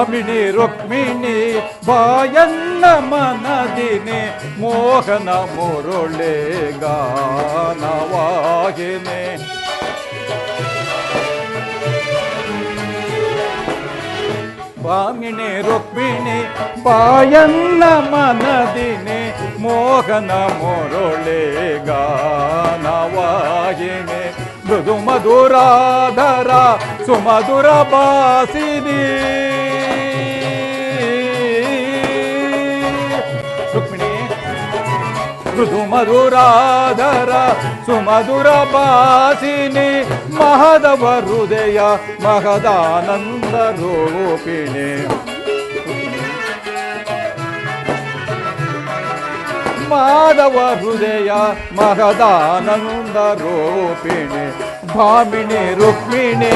ಭಾಮಿನಿ ರುಕ್ಮಿಣಿ, ಬಾಯನ್ನ ಮನದಿನಿ, ಮೋಹನ ಮುರುಳೆ ಗಾನವಾಗಿನಿ. ಭಾಮಿನಿ ರುಕ್ಮಿಣಿ, ಬಾಯನ್ನ ಮನದಿನಿ, ಮೋಹನ ಮುರುಳೆ ಗಾನವಾಗಿನಿ. ಮೃದು ಮಧುರಾಧರ ಸುಮಧುರ ಬಾಸಿನಿ. ಮೃದು ಮಧುರಾಧರ ಸುಮಧುರ ಬಾಸಿನಿ ಮಹದವ ಹೃದಯ ಮಹದಾನಂದ ರೂಪಿಣಿ ಮಾಧವ ಹೃದಯ ಮಹದಾನಂದ ರೂಪಿಣಿ ಭಾಮಿನಿ ರುಕ್ಮಿಣಿ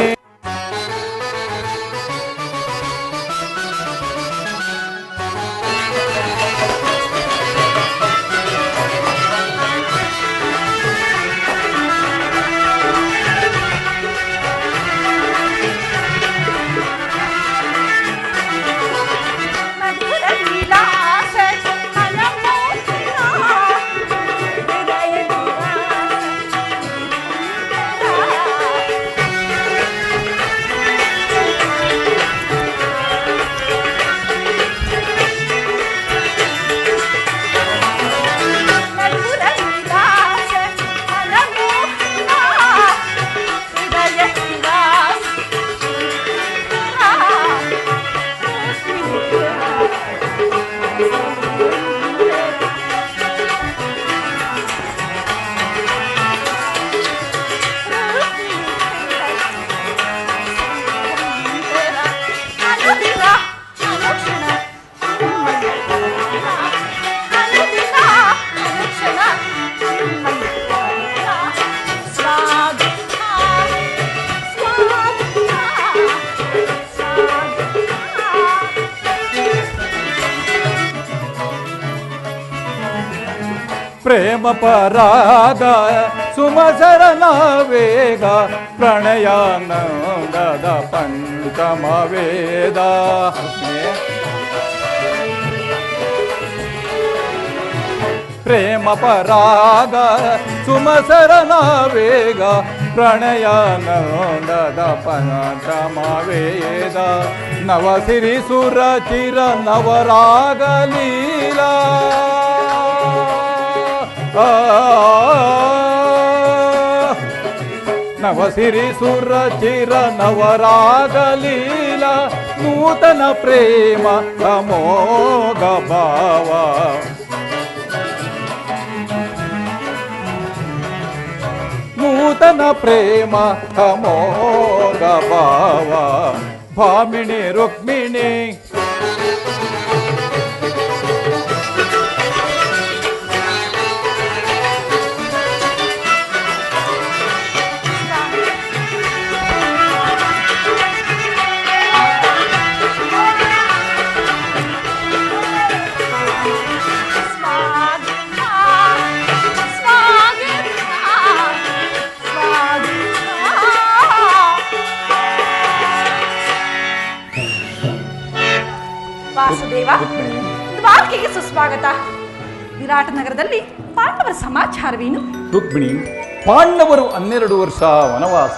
ಪರಾಗ ಸುಮಸರನ ವೇಗ ಪ್ರಣಯಾನಂದದ ಪಂಚಮ ವೇದ ಪ್ರೇಮ ಪರಾಗ ಸುಮಸರನ ವೇಗ ಪ್ರಣಯಾನಂದದ ಪಂಚಮ ವೇದ ನವಸಿರಿ ಸುರ ಚಿರ ನವರಾಗ ಲೀಲಾ నవ సిరి సుర చిర నవరాగలీల నూతన ప్రేమ అమోగ భావ నూతన ప్రేమ అమోగ భావ భామిణి రుక్మిణి ನಗರದಲ್ಲಿ ಪಾಂಡವರ ಸಮಾಚಾರವೇನು? ರುಕ್ಮಿಣಿ, ಪಾಂಡವರು ಹನ್ನೆರಡು ವರ್ಷ ವನವಾಸ.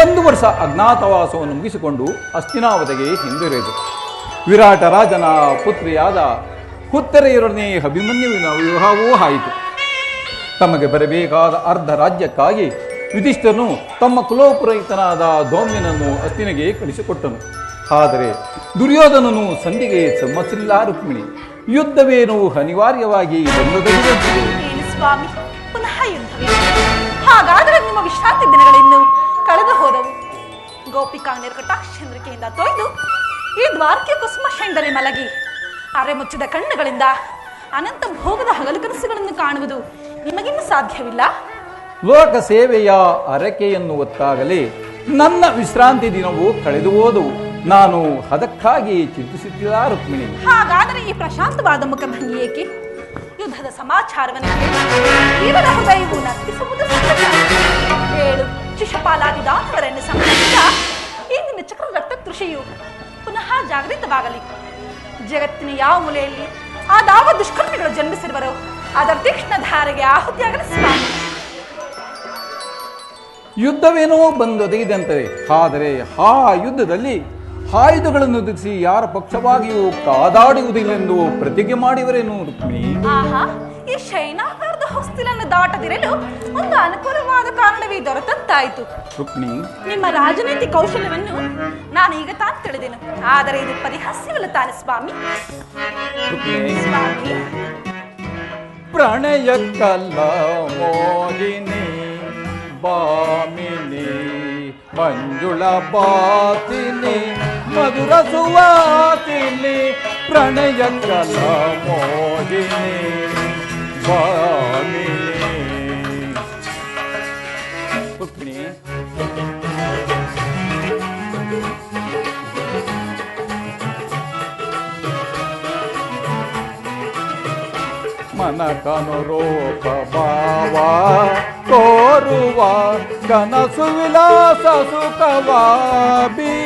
ಒಂದು ವರ್ಷ ಅಜ್ಞಾತವಾಸವನ್ನು ಮುಗಿಸಿಕೊಂಡು ಅಸ್ತಿನಾವಧಿಗೆ ಹಿಂದಿರೆದು ವಿರಾಟ ರಾಜನ ಪುತ್ರಿಯಾದ ಹುತ್ತರೆಯರೊಡನೆ ಅಭಿಮನ್ಯುವಿನ ವಿವಾಹವೂ ಆಯಿತು. ತಮಗೆ ಬರಬೇಕಾದ ಅರ್ಧ ರಾಜ್ಯಕ್ಕಾಗಿ ಯುಧಿಷ್ಠನು ತಮ್ಮ ಕುಲೋಪುರಹಿತನಾದ ದೋಮ್ಯನನ್ನು ಅಸ್ತಿನಿಗೆ ಕಳಿಸಿಕೊಟ್ಟನು. ಆದರೆ ದುರ್ಯೋಧನನು ಸಂಧಿಗೆ ಸಮ್ಮತಿಲ್ಲ ರುಕ್ಮಿಣಿ. ಯುದ್ಧವೇನು ಅನಿವಾರ್ಯವಾಗಿ ಸ್ವಾಮಿ ಪುನಃ ಯುದ್ಧವೇ? ಹಾಗಾದರೆ ನಿಮ್ಮ ವಿಶ್ರಾಂತಿ ದಿನಗಳಿನ್ನು ಕಳೆದು ಹೋದವು. ಗೋಪಿಕಾ ಕಟಾಕ್ಷಚಂದ್ರಿಕೆಯಿಂದ ತೊಯ್ದು ಈ ದ್ವಾರಕೆ ಕುಸುಮ ಶೆಂಡರೆ ಮಲಗಿ ಅರೆ ಮುಚ್ಚಿದ ಕಣ್ಣುಗಳಿಂದ ಅನಂತ ಭೋಗದ ಹಗಲು ಕನಸುಗಳನ್ನು ಕಾಣುವುದು ನಿಮಗಿನ್ನು ಸಾಧ್ಯವಿಲ್ಲ? ಲೋಕ ಸೇವೆಯ ಅರಕೆಯನ್ನು ಒತ್ತಾಗಲಿ ನನ್ನ ವಿಶ್ರಾಂತಿ ದಿನವು ಕಳೆದು ಹೋದವು. ನಾನು ಅದಕ್ಕಾಗಿ ಚಿಂತಿಸುತ್ತಿಲ್ಲ ರುಕ್ಮಿಣಿ. ಹಾಗಾದರೆ ಈ ಪ್ರಶಾಂತವಾದ ಮುಖಭಂಗಿ ಏಕೆ? ಯುದ್ಧದ ಸಮಾಚಾರವನ್ನು ಹೃದಯವು ನರ್ತಿಸುವುದು ಹೇಳು ಶಿಶುಪಾಲಾದಿ ಈ ನಿನ್ನ ಚಕ್ರ ರಕ್ತ ಕೃಷಿಯು ಪುನಃ ಜಾಗೃತವಾಗಲಿ. ಜಗತ್ತಿನ ಯಾವ ಮೂಲೆಯಲ್ಲಿ ಆದಾವ ದುಷ್ಕರ್ಮಿಗಳು ಜನ್ಮಿಸಿರುವರೋ ಅದರ ತೀಕ್ಷ್ಣ ಧಾರೆಗೆ ಆಹುತಿಯಾಗಲಿ ಸ್ವಾಮಿ ಯುದ್ಧವೇನೋ ಬಂದೊದಗಿದಂತೆ ಆದರೆ ಆ ಯುದ್ಧದಲ್ಲಿ ಆಯುಧಗಳನ್ನು ಒದಗಿಸಿ ಯಾರ ಪಕ್ಷವಾಗಿಯೂ ಕಾದಾಡುವುದಿಲ್ಲೆಂದು ಪ್ರತಿಜ್ಞೆ ಮಾಡಿವರೇನು ರುಕ್ಮಿಣಿ. ಆಹಾ ಈ ಶೈನಾಕಾರದ ಹೊಸ್ತಿಲನ್ನು ದಾಟದಿರಲು ಒಂದು ಅನುಕೂಲವಾದ ಕಾರಣವೇ ದೊರೆತಂತಾಯಿತು. ರುಕ್ಮಿ ನಿಮ್ಮ ರಾಜನೀತಿ ಕೌಶಲ್ಯವನ್ನು ನಾನು ಈಗ ತಾನು ತಿಳಿದೆನು. ಆದರೆ ಇದು ಪರಿಹಾಸ್ಯವಲ್ಲ ತಾನೆ ಸ್ವಾಮಿ. ರುಕ್ಮಿಣಿ. ಸ್ವಾಮಿ. ಪ್ರಣಯ ಕಲ್ಲ ಮೋಗಿನಿ ಬಾಮಿನಿ ಮಂಜುಳ ಬಾತಿನಿ ಮಧುರ ಸುವಾಸಿನಿ ಪ್ರಣಯ ಕಲ್ಲ ಮೋಗಿನಿ ಬಾಮಿನಿ ರುಕ್ಮಿಣಿ ಮನಕನು ರೂಪ ಭಾವ ತೋರುವ ಕನಸು ವಿಲಾಸ ಸುಖವ ಬೀರುವ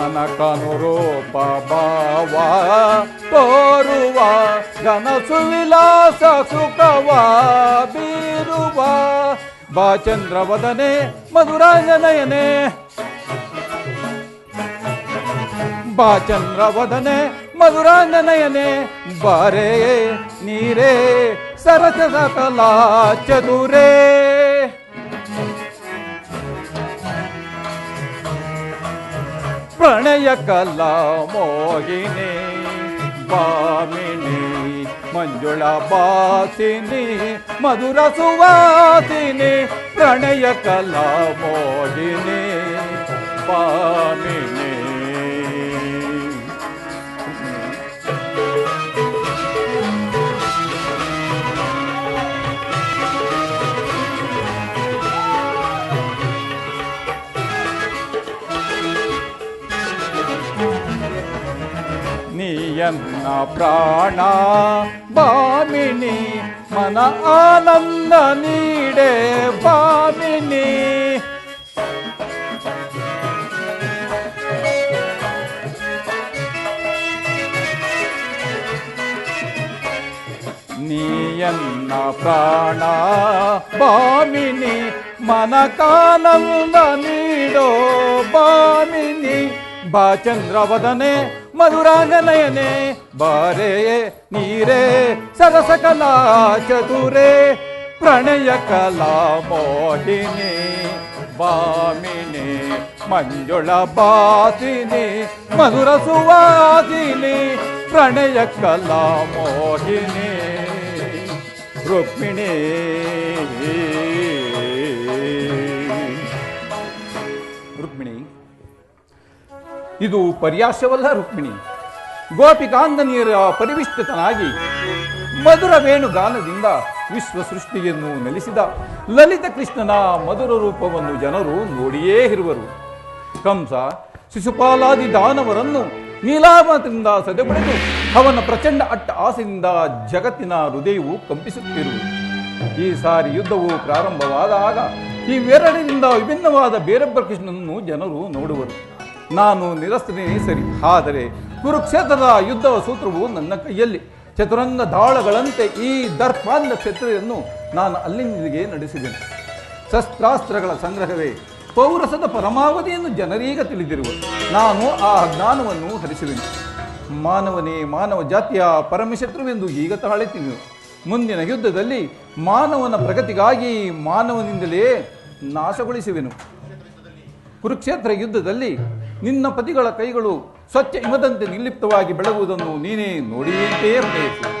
ಮನಕನು ರೂಪ ಭಾವ ತೋರುವ ಕನಸು ವಿಲಾಸ ಸುಖವ ಬೀರುವ ಬಾ ಚಂದ್ರವದನೆ ಮಧುರಾಂಜನಯನೆ ಬಾ ಚಂದ್ರವದನೆ ಮಧುರಾಂಜನಯನೆ ಬಾರೆ ನೀರೇ ಸರಸ ಸಕಲ ಚದುರೇ ಪ್ರಣಯ ಕಲಾ ಮೋಹಿನಿ ಬಾಮಿನಿ ಮಂಜುಳ ಬಾಸಿನಿ ಮಧುರ ಸುವಾಸಿನಿ ಪ್ರಣಯ ಕಲಾ ಮೋಹಿನಿ ಬಾಮಿನಿ. యన్న ప్రాణ బామిని మన ఆనంద నీడే బామిని. నీయన్న ప్రాణ బామిని మన కానంద నీడో భామిని భాచంద్రవదనే మధురాంగ నయనే బారే నీరే సరస కళా చతురే ప్రణయ కళా మోహిని వామిని మంజుళ బాసిని మధుర సువాసిని ప్రణయ కళా మోహిని రుక్మిణీ. ಇದು ಪರ್ಯಾಸವಲ್ಲ ರುಕ್ಮಿಣಿ. ಗೋಪಿಕಾಂಗನಿಯರ ಪರಿವಿಷ್ಟತನಾಗಿ ಮಧುರ ವೇಣುಗಾನದಿಂದ ವಿಶ್ವ ಸೃಷ್ಟಿಯನ್ನು ನೆಲೆಸಿದ ಲಲಿತ ಕೃಷ್ಣನ ಮಧುರ ರೂಪವನ್ನು ಜನರು ನೋಡಿಯೇ ಇರುವರು. ಕಂಸ, ಶಿಶುಪಾಲಾದಿ ದಾನವರನ್ನು ನೀಲಾಮದಿಂದ ಸದೆಬಡಿದು ಅವನ ಪ್ರಚಂಡ ಅಟ್ಟ ಆಸೆಯಿಂದ ಜಗತ್ತಿನ ಹೃದಯವು ಕಂಪಿಸುತ್ತಿರು ಈ ಸಾರಿ ಯುದ್ಧವು ಪ್ರಾರಂಭವಾದಾಗ ಈ ಇವೆರಡರಿಂದ ವಿಭಿನ್ನವಾದ ಬೇರೊಬ್ಬ ಕೃಷ್ಣನನ್ನು ಜನರು ನೋಡುವರು. ನಾನು ನಿರಸ್ತನೇ, ಸರಿ. ಆದರೆ ಕುರುಕ್ಷೇತ್ರದ ಯುದ್ಧವ ಸೂತ್ರವು ನನ್ನ ಕೈಯಲ್ಲಿ. ಚತುರಂಗ ದಾಳಗಳಂತೆ ಈ ದರ್ಪಾಂಧ ಕ್ಷೇತ್ರವನ್ನು ನಾನು ಅಲ್ಲಿಂದಿಗೆ ನಡೆಸಿದೆನು. ಶಸ್ತ್ರಾಸ್ತ್ರಗಳ ಸಂಗ್ರಹವೇ ಪೌರಸದ ಪರಮಾವಧಿಯನ್ನು ಜನರೀಗ ತಿಳಿದಿರುವ ನಾನು ಆ ಜ್ಞಾನವನ್ನು ಹರಿಸುವೆನು ಮಾನವನೇ, ಮಾನವ ಜಾತಿಯ ಪರಮಶತ್ರುವೆಂದು ಈಗ ತಾಳೆತೀನಿ ಮುಂದಿನ ಯುದ್ಧದಲ್ಲಿ ಮಾನವನ ಪ್ರಗತಿಗಾಗಿ ಮಾನವನಿಂದಲೇ ನಾಶಗೊಳಿಸುವೆನು. ಕುರುಕ್ಷೇತ್ರ ಯುದ್ಧದಲ್ಲಿ ನಿನ್ನ ಪತಿಗಳ ಕೈಗಳು ಸ್ವಚ್ಛ ಹಿಮದಂತೆ ನಿರ್ಲಿಪ್ತವಾಗಿ ಬೆಳಗುವುದನ್ನು ನೀನೇ ನೋಡಿಯಂತೆಯೇ ಬಯಸು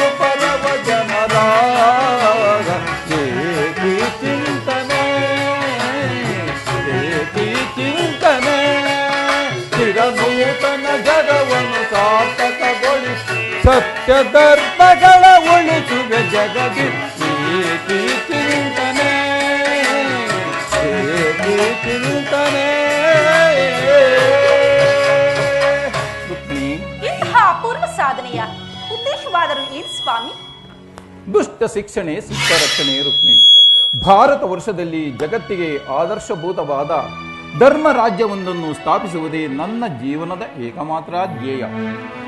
ಸತ್ಯಧರ್ಮಗಳ ಉಳಿಸುವೆ ಜಗದಿ. ಚಿಂತನೆ ಏಕಿ ಚಿಂತನೆ ರುಕ್ಮಿಣಿ. ಇಂತಹ ಅಪೂರ್ವ ಸಾಧನೆಯ ಉದ್ದೇಶವಾದರೂ ಏನು ಸ್ವಾಮಿ? ದುಷ್ಟ ಶಿಕ್ಷಣೆ ಶಿಷ್ಟ ರಕ್ಷಣೆ ರುಕ್ಮಿ ಭಾರತ ವರ್ಷದಲ್ಲಿ ಜಗತ್ತಿಗೆ ಆದರ್ಶಭೂತವಾದ ಧರ್ಮ ರಾಜ್ಯವೊಂದನ್ನು ಸ್ಥಾಪಿಸುವುದೇ ನನ್ನ ಜೀವನದ ಏಕಮಾತ್ರ ಧ್ಯೇಯ.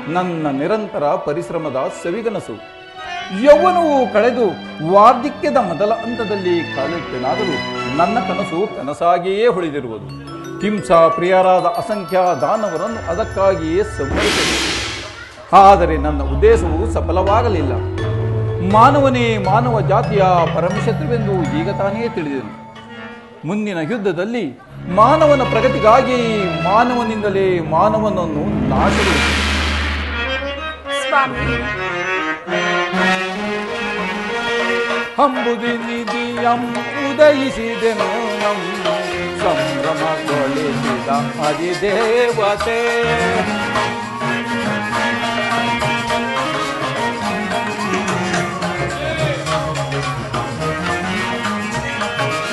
ನನ್ನ ನಿರಂತರ ಪರಿಶ್ರಮದ ಸವಿಗನಸು. ಯೌವನವು ಕಳೆದು ವಾರ್ಧಿಕ್ಯದ ಮೊದಲ ಹಂತದಲ್ಲಿ ಕಾಲಿಟ್ಟನಾದರೂ ನನ್ನ ಕನಸು ಕನಸಾಗಿಯೇ ಉಳಿದಿರುವುದು. ಹಿಂಸಾ ಪ್ರಿಯರಾದ ಅಸಂಖ್ಯ ದಾನವರನ್ನು ಅದಕ್ಕಾಗಿಯೇ ಸಂಹರಿಸಿದೆ. ಆದರೆ ನನ್ನ ಉದ್ದೇಶವು ಸಫಲವಾಗಲಿಲ್ಲ. ಮಾನವನೇ ಮಾನವ ಜಾತಿಯ ಪರಮಶತ್ರುವೆಂದು ಈಗ ತಾನೇ ತಿಳಿದೆನು. ಮುಂದಿನ ಯುದ್ಧದಲ್ಲಿ ಮಾನವನ ಪ್ರಗತಿಗಾಗಿ ಮಾನವನಿಂದಲೇ ಮಾನವನನ್ನು ನಾಶ ಹಂಬುದಿ ನಿಧಿಯಂ ಉದಯಿಸಿದೆನು ನಮ್ಮ ಸಂಭ್ರಮಗೊಳಿಸಿದ ಅಧಿದೇವತೆ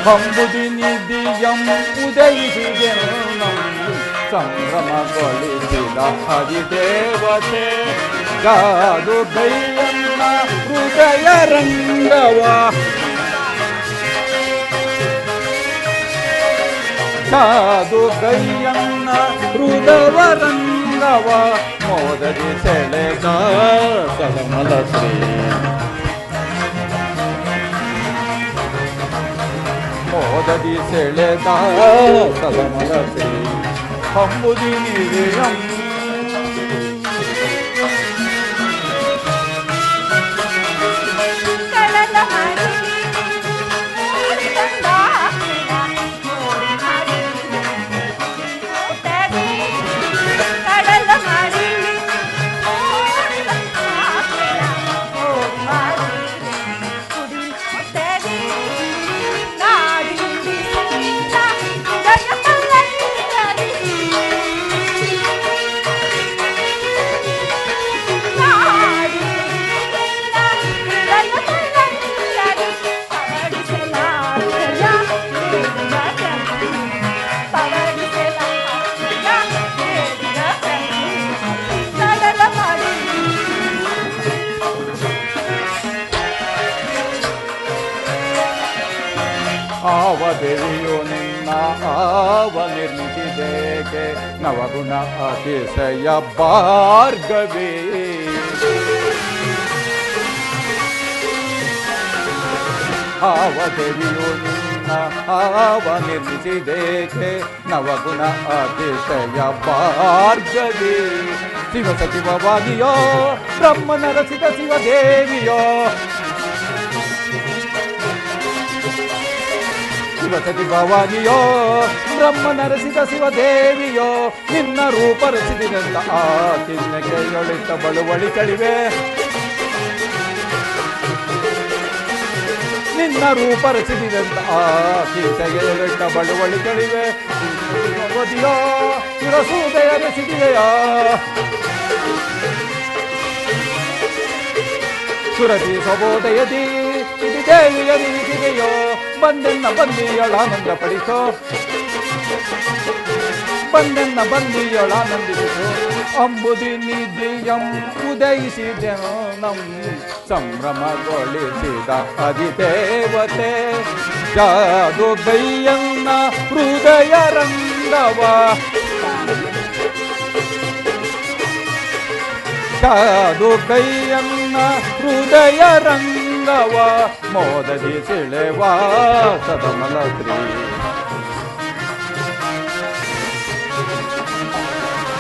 ಹಂಬುದಿ ನಿಧಿಯಂ ಉದಯಿಸಿದೆನು ನಮ್ಮ ಸಂಭ್ರಮಗೊಳಿಸಿದ ಅಧಿದೇವತೆ ಗಾದು ದೈವನ್ನ ಹೃದಯ ರಂಗವ ಕಾದು ಕೈಯನ್ನ ಹೃದವ ರಂಗವ ಮೋದದಿ ಸೆಳೆದ ಸಲಮಲ ಶ್ರೀ ಮೋದದಿ ಸೆಳೆದ ಸಲಮಲ ಶ್ರೀ ಹಂಬುದಿ ನಿರಿಯಂ యేసయ భార్గవే. భావదేవియోన్న ఆవనిర్చి దేఖే నవగుణ అతిశయ భార్గవే. శివ సచివ వాదియో బ్రహ్మ నరసిత శివదేవియో ಶಿವಸತಿ ಭವಾನಿಯೋ, ಬ್ರಹ್ಮ ನರಸಿದ ಶಿವದೇವಿಯೋ, ನಿನ್ನ ರೂಪ ರಚಿಸಿದಂತ ಆ ಚಿನ್ನಕೆಯೊಳಿತ ಬಳುವಳಿ ಕಳಿವೆ. ನಿನ್ನ ರೂಪ ರಚಿಸಿದಂತ ಆ ಕೀರ್ತೆಗೆ ಬಳುವಳಿ ಕಳಿವೆ. ಭಗವತಿಯೋ ಸುರಸೂದಯ ರಚಿದೆಯಾ ಸುರತಿ ಸಬೋದಯದಿ ಇದು ದೇವಿಯ ರೀತಿದೆಯೋ ಬಂದೆನ್ನ ಬಂದಿಯಳಾನಂದ ಪಡಿಸೋ ಬಂದೆನ್ನ ಬಂದಿಯಳಾನಂದಿಸೋ ಅಂಬುದಿ ನಿಧಿಯಂ ಉದಯಿಸಿದೆನೋ ನಂ ಸಂಭ್ರಮಗೊಳಿಸಿದ ಅಧಿದೇವತೆ ಜಾದು ಗೈಯನ್ನ ಹೃದಯ ರಂಗವ ಕಾದು ಕೈಯನ್ನ ಹೃದಯ ರಂಗವ ಮೋದದಿ ಸೆಳೆವ ಸದಮಲತ್ರಿ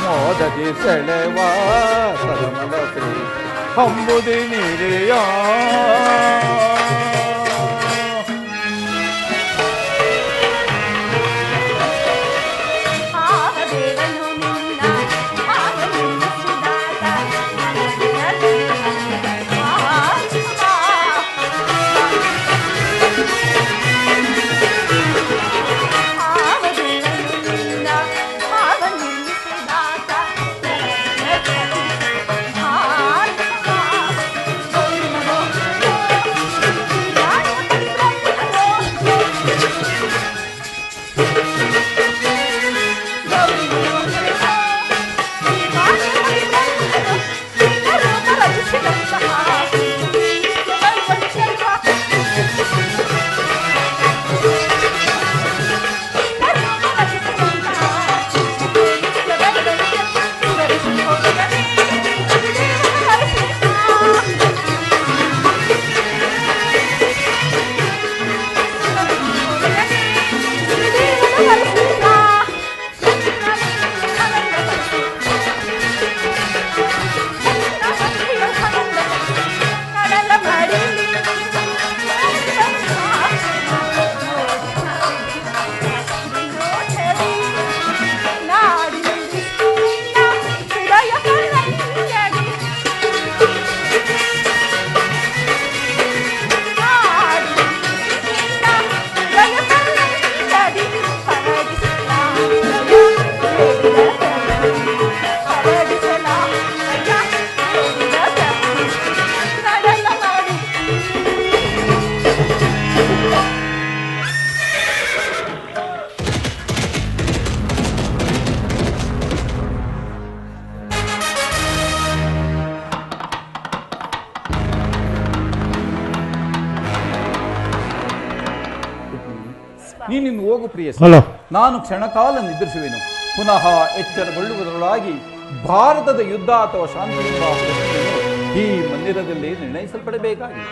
ಮೋದದಿ ಸೆಳೆವ ಸದಮಲತ್ರಿ ಅಂಬುದಿ ನೀರಿಯ. ಹೋಗು ಪ್ರಿಯ ನಾನು ಕ್ಷಣಕಾಲ ನಿದ್ರಿಸುವೆನು. ಪುನಃ ಎಚ್ಚರಗೊಳ್ಳುವುದರೊಳಗಾಗಿ ಭಾರತದ ಯುದ್ಧ ಅಥವಾ ಶಾಂತಿ ಈ ಮಂದಿರದಲ್ಲಿ ನಿರ್ಣಯಿಸಲ್ಪಡಬೇಕಾಗಿದೆ.